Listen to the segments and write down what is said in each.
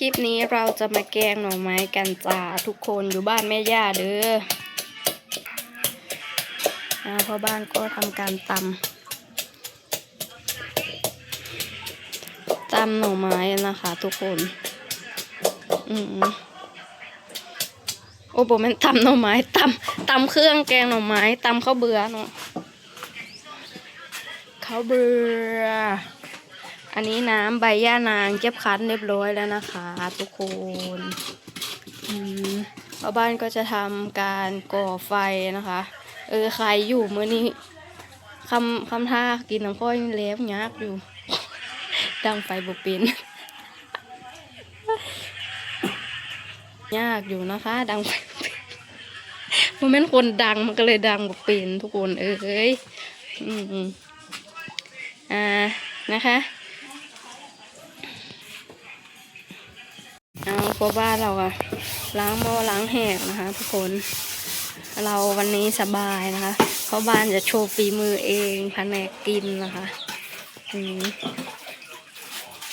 คลิปนี้เราจะมาแกงหน่อไม้กันจ้าทุกคนอยู่บ้านแม่ย่าเด้ออาพ่อบ้านก็ทำการตำตำหน่อไม้นะคะ ทุกคน อืมโอ้โหมันตำหน่อไม้ตำตำเครื่องแกงหน่อไม้ตำข้าวเบื่อเนาะข้าวเบื่อ อันนี้น้ำใบย่านางเก็บคั้นเรียบร้อยแล้วนะคะ ทุกคนอืมชาวบ้านก็จะทำการก่อไฟนะคะ เออใครอยู่มื้อนี้คำคำท่ากินน้ำก้อยเล็บยากอยู่ ดังไฟบุปินยากอยู่นะคะ ดังไฟบ่เป็นมันเป็นคนดังมันก็เลยดังบุปินทุกคนเอ้ยอืมอืมอ่านะคะ เพราะว่าเราอะล้างหม้อล้างแหกนะคะ ทุกคน เราวันนี้สบายนะคะ เพราะบ้านจะโชว์ฝีมือเองแผนกกินนะคะอืม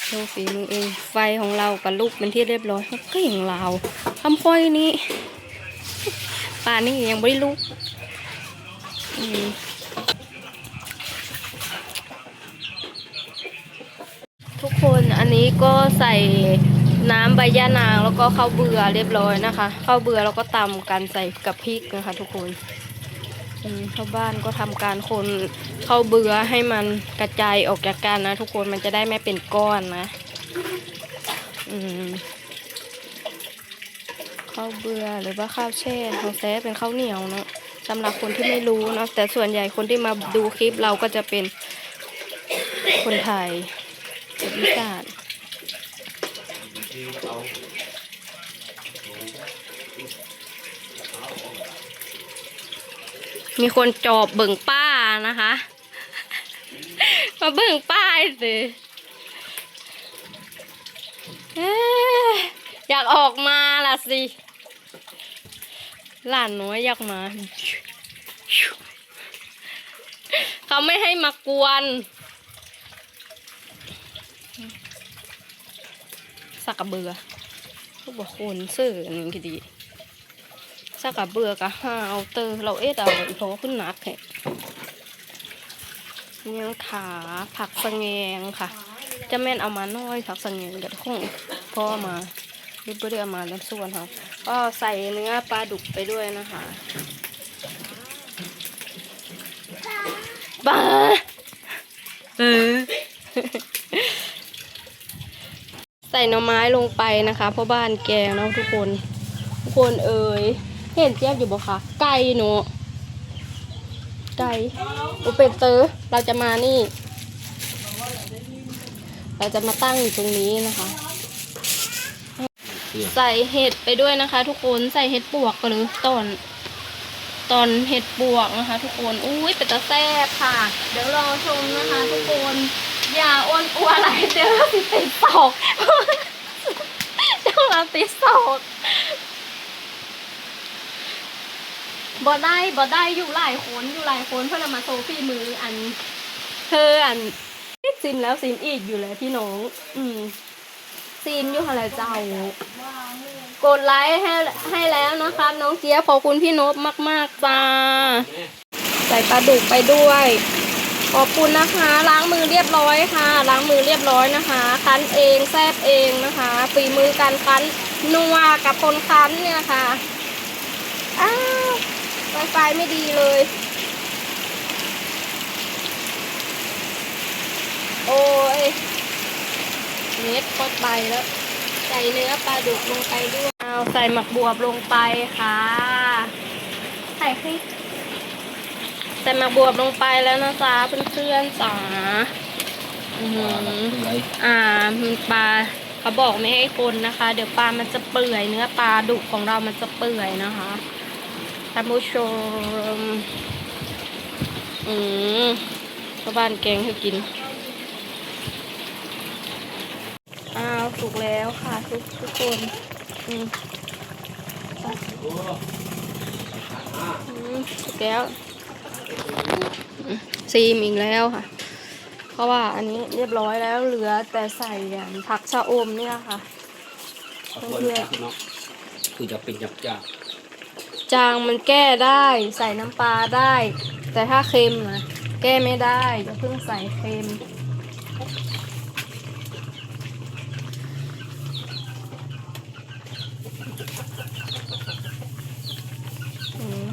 โชว์ฝีมือเอง ไฟของเรากับลูกเป็นที่เรียบร้อยก็อย่างเราคำค่อยนี้ป่านี้ยังไม่ได้ลุกอืมทุกคนอันนี้ก็ใส่ น้ำใบย่านางแล้วก็ข้าวเบื่อเรียบร้อยนะคะข้าวเบื่อแล้วก็ตำกันใส่กับพริกนะคะทุกคนชาวบ้านก็ทำการคนข้าวเบื่อให้มันกระจายออกจากกันนะ ทุกคนมันจะได้ไม่เป็นก้อนนะ อืมข้าวเบื่อหรือว่าข้าวแช่ของแท้เป็นข้าวเหนียวเนาะสำหรับคนที่ไม่รู้เนาะแต่ส่วนใหญ่คนที่มาดูคลิปเราก็จะเป็นคนไทยเป็นอีสาน มีคนจอบเบิ่งป้านะคะ มาเบิ่งป้ายสิเอ๊ะอยากออกมาล่ะสิหลานน้อยอยากมา เขาไม่ให้มากวน สักกระเบือพวกบอกคนซื้ออันนี้ก็ดีสักกะเบือกะห้าเอาเตอร์เราเอ็ดเอาอีกเพราะว่าขึ้นนักแหะยังขาผักสะแงงค่ะ จะแม่นเอามาน้อยผักสะแงงเดี๋ยวคงพ่อมาหรือไม่ได้เอามาน้ำส่วนค่ะก็ใส่เนื้อปลาดุกไปด้วยนะคะบ้าเออ ใส่หน่อไม้ลงไปนะคะเพราะบ้านแกงเนาะทุกคน ทุกคนเอ่ยเห็นเจี๊ยบอยู่บ่คะไก่หนูไก่อุเป็นเตอร์เราจะมานี่ เราจะมาตั้งอยู่ตรงนี้นะคะใส่เห็ดไปด้วยนะคะ ทุกคนใส่เห็ดปวกหรือตอนตอนเห็ดปวกนะคะ ทุกคนอุ้ยเป็นตะแซ่บค่ะ เดี๋ยวรอชมนะคะ ทุกคน อย่าอ้วนอ้วนอะไรเดี๋ยวเราติดติดศอกเดี๋ยวเราติดศอกบ่ได้บ่ได้อยู่หลายคนอยู่หลายคนเพื่อเอามาโซฟี่มืออันเธออันซิมแล้วซิมอีกอยู่แล้วพี่น้อง อืมซิมอยู่อะไรเจ้ากดไลค์ให้ให้แล้วนะคะน้องเจี๊ยบขอบคุณพี่นบมาก ๆ จ้า ใส่ปลาดุกไปด้วย ขอบคุณนะคะ ล้างมือเรียบร้อยค่ะ ล้างมือเรียบร้อยนะคะ คั้นเองแซบเองนะคะฝีมือการคั้นนัวกับคนคั้นเนี่ยค่ะอ้าวไวไฟไม่ดีเลย โอ้ยเน็ตก็ไปแล้ว ใส่เนื้อปลาดุกลงไปด้วยเอาใส่หมักบวบลงไปค่ะ ใส่พริก ใส่หมักบวบลงไปแล้วนะจ๊ะเพื่อนๆจ๋าอืมอ่าปลาเขาบอกไม่ให้คนนะคะ เดี๋ยวปลามันจะเปื่อยเนื้อปลาดุของเรามันจะเปื่อยนะคะท่านผู้ชมอืมชาวบ้านแกงให้กินอ้าวสุกแล้วค่ะทุกทุกคนอืมอืมสุกแล้ว ซีมอีกแล้วค่ะ เพราะว่าอันนี้เรียบร้อยแล้วเหลือแต่ใส่อย่างผักชะอมเนี่ยค่ะขอโทษนะครับพี่น้องคือจะเป็นจับจากจางมันแก้ได้ใส่น้ำปลาได้ แต่ถ้าเค็มนะแก้ไม่ได้อย่าเพิ่งใส่เค็มอืม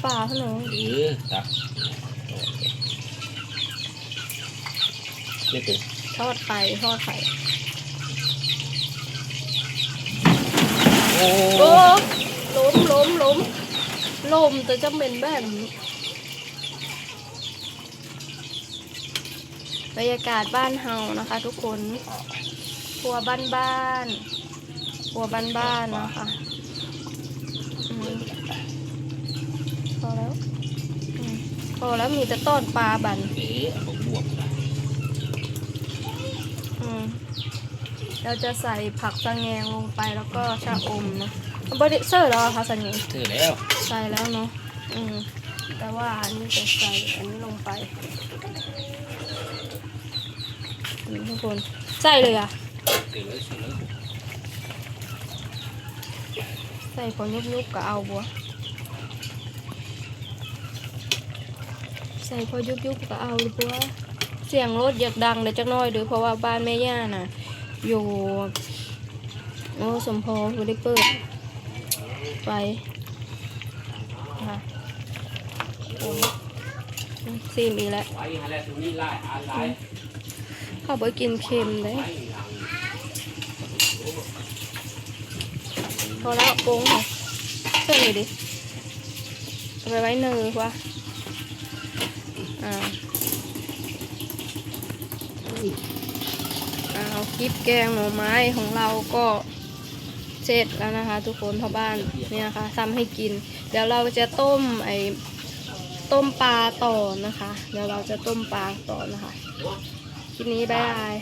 เอาเนื้อปลาเท่านั้นหรือตักไม่ถึงทอดไข่ทอดไข่โอ้โอ้ล้มล้มล้มลมแต่จะเป็นแบบนี้บรรยากาศบ้านเฮานะคะ ทุกคนครัวบ้านบ้านๆครัวบ้านบ้านๆนะคะอืมพอ แล้วอืมพอแล้วมีแต่ต้นปลาบันเอ๋เอาบวกนะอืมเราจะใส่ผักสะแงงลงไปแล้วก็ชะอมนะบริเซอร์แล้วเหรอคะสะแงงเธอแล้ว ใส่แล้วเนาะอืมแต่ว่าอันนี้จะใส่อันนี้ลงไปนี่ทุกคนใส่เลยอะเธอเลยเธอเลยใส่พอยุบยุบๆก็เอาบัว ใส่พอยุบยุบๆก็เอาเลยบัวเสียงรถอยากดังเดี๋ยวจักน้อยเด้อเพราะว่าบ้านแม่ย่าน่ะ อยู่โอ้สมพรไม่ได้เปิดไปค่ะซีมอีกแล้วไว้ฮะแล้วตรงนี้ไปกินเค็มเลยพอแล้วโป้งค่ะเชื่อหน่อยดิไปไว้เนยว่ะ อ่าอ่าเอาคลิปแกงหน่อไม้ของเราก็เสร็จแล้วนะคะ ทุกคนพ่อบ้านเนี่ยนะคะทำให้กิน เดี๋ยวเราจะต้มไอ้ต้มปลาต่อนะคะ เดี๋ยวเราจะต้มปลาต่อนะคะ คลิปนี้บายบาย